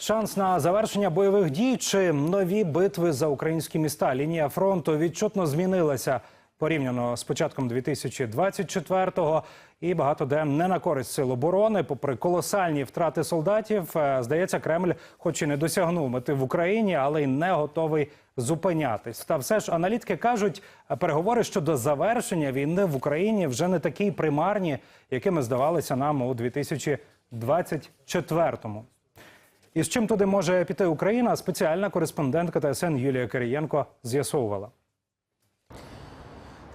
Шанс на завершення бойових дій чи нові битви за українські міста. Лінія фронту відчутно змінилася порівняно з початком 2024-го. І багато де не на користь сил оборони. Попри колосальні втрати солдатів, е, здається, Кремль, хоч і не досягнув мети в Україні, але й не готовий зупинятись. Та все ж аналітики кажуть, е, переговори щодо завершення війни в Україні вже не такі примарні, якими здавалися нам у 2024-му. І з чим туди може піти Україна? Спеціальна кореспондентка ТСН Юлія Кирієнко з'ясовувала.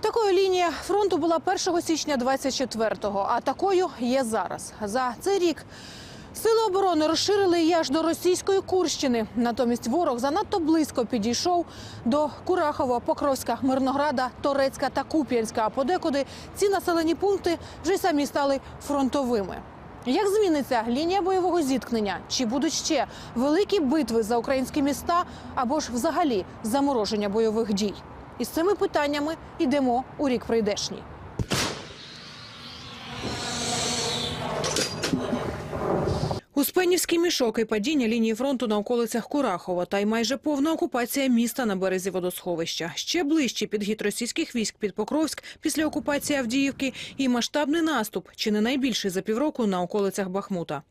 Такою лінія фронту була 1 січня 24-го, а такою є зараз. За цей рік сили оборони розширили її аж до російської Курщини. Натомість ворог занадто близько підійшов до Курахова, Покровська, Мирнограда, Торецька та Куп'янська. А подекуди ці населені пункти вже й самі стали фронтовими. Як зміниться лінія бойового зіткнення? Чи будуть ще великі битви за українські міста або ж взагалі замороження бойових дій? І з цими питаннями йдемо у рік прийдешній. Успенівський мішок і падіння лінії фронту на околицях Курахова та й майже повна окупація міста на березі водосховища. Ще ближче підгід російських військ під Покровськ після окупації Авдіївки і масштабний наступ, чи не найбільший за півроку на околицях Бахмута.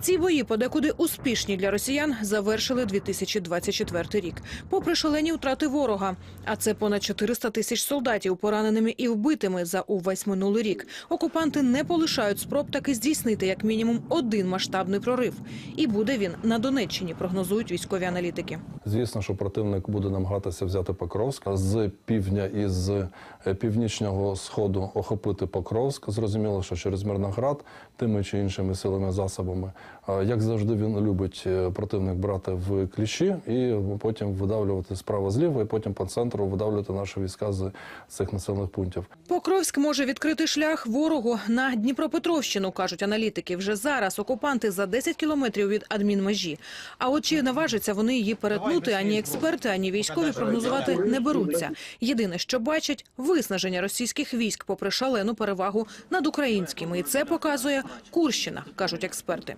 Ці бої, подекуди успішні для росіян, завершили 2024 рік. Попри шалені втрати ворога, а це понад 400 тисяч солдатів, пораненими і вбитими за увесь минулий рік. Окупанти не полишають спроб таки здійснити як мінімум один масштабний прорив. І буде він на Донеччині, прогнозують військові аналітики. Звісно, що противник буде намагатися взяти Покровськ з півдня і з е, північного сходу охопити Покровськ. Зрозуміло, що через Мирноград тими чи іншими силами засобами. Як завжди, він любить е, противник брати в кліщі і потім видавлювати справа зліва, і потім по центру видавлювати наші війська з цих населених пунктів. Покровськ може відкрити шлях ворогу на Дніпропетровщину, кажуть аналітики. Вже зараз окупанти за 10 кілометрів від адмінмежі. А от чи наважаться вони її перетнути, ані експерти, ані військові прогнозувати не беруться. Єдине, що бачать виснаження російських військ, попри шалену перевагу над українськими, і це показує Курщина, кажуть експерти.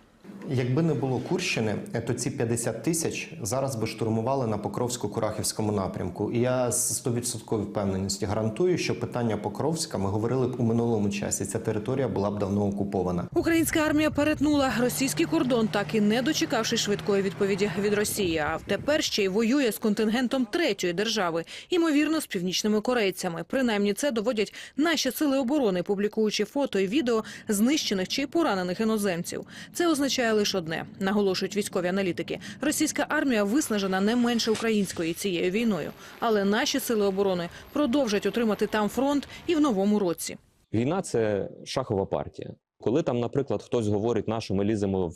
Якби не було Курщини, то ці 50 тисяч зараз би штурмували на Покровсько-Курахівському напрямку. І я з 100% впевненості гарантую, що питання Покровська ми говорили б у минулому часі. Ця територія була б давно окупована. Українська армія перетнула російський кордон, так і не дочекавши швидкої відповіді від Росії. А тепер ще й воює з контингентом третьої держави, ймовірно, з північними корейцями. Принаймні, це доводять наші сили оборони, публікуючи фото і відео знищених чи поранених іноземців. Це означає лише одне, наголошують військові аналітики. Російська армія виснажена не менше української цією війною, але наші сили оборони продовжать отримати там фронт і в новому році. Війна це шахова партія. Коли там, наприклад, хтось говорить, на що ми ліземо в,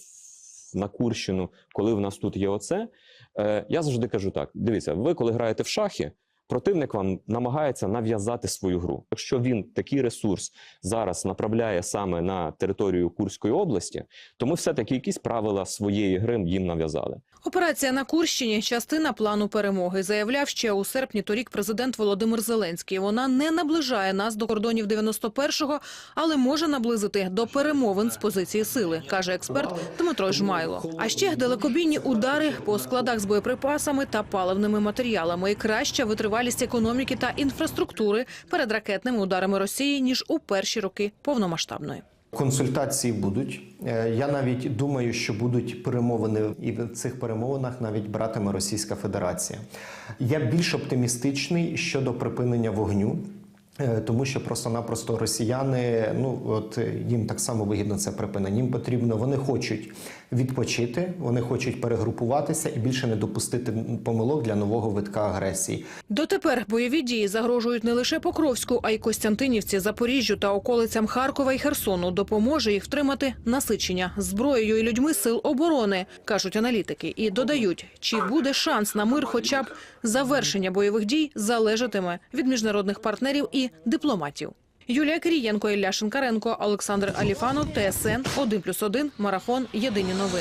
на Курщину, коли в нас тут є оце, е, я завжди кажу так: дивіться, ви коли граєте в шахи, противник вам намагається нав'язати свою гру. Якщо він такий ресурс зараз направляє саме на територію Курської області, то ми все-таки якісь правила своєї гри їм нав'язали. Операція на Курщині частина плану перемоги. Заявляв ще у серпні торік президент Володимир Зеленський. Вона не наближає нас до кордонів 91-го, але може наблизити до перемовин з позиції сили, каже експерт Дмитро Жмайло. А ще далекобійні удари по складах з боєприпасами та паливними матеріалами і краща витривалість економіки та інфраструктури перед ракетними ударами Росії ніж у перші роки повномасштабної. Консультації будуть. Е, Я навіть думаю, що будуть перемовини, і в цих перемовинах навіть братиме Російська Федерація. Я більш оптимістичний щодо припинення вогню. Е, Тому що просто-напросто росіяни, ну от е, їм так само вигідно це припинення. Їм потрібно, вони хочуть відпочити, вони хочуть перегрупуватися і більше не допустити помилок для нового витка агресії. Дотепер бойові дії загрожують не лише Покровську, а й Костянтинівці, Запоріжжю та околицям Харкова і Херсону. Допоможе їх втримати насичення зброєю і людьми сил оборони, кажуть аналітики. І додають, чи буде шанс на мир, хоча б завершення бойових дій залежатиме від міжнародних партнерів дипломатів. Юлія Кирієнко, Ілля Шинкаренко, Олександр Аліфанов, ТСН 1+,1, Марафон. Єдині новини.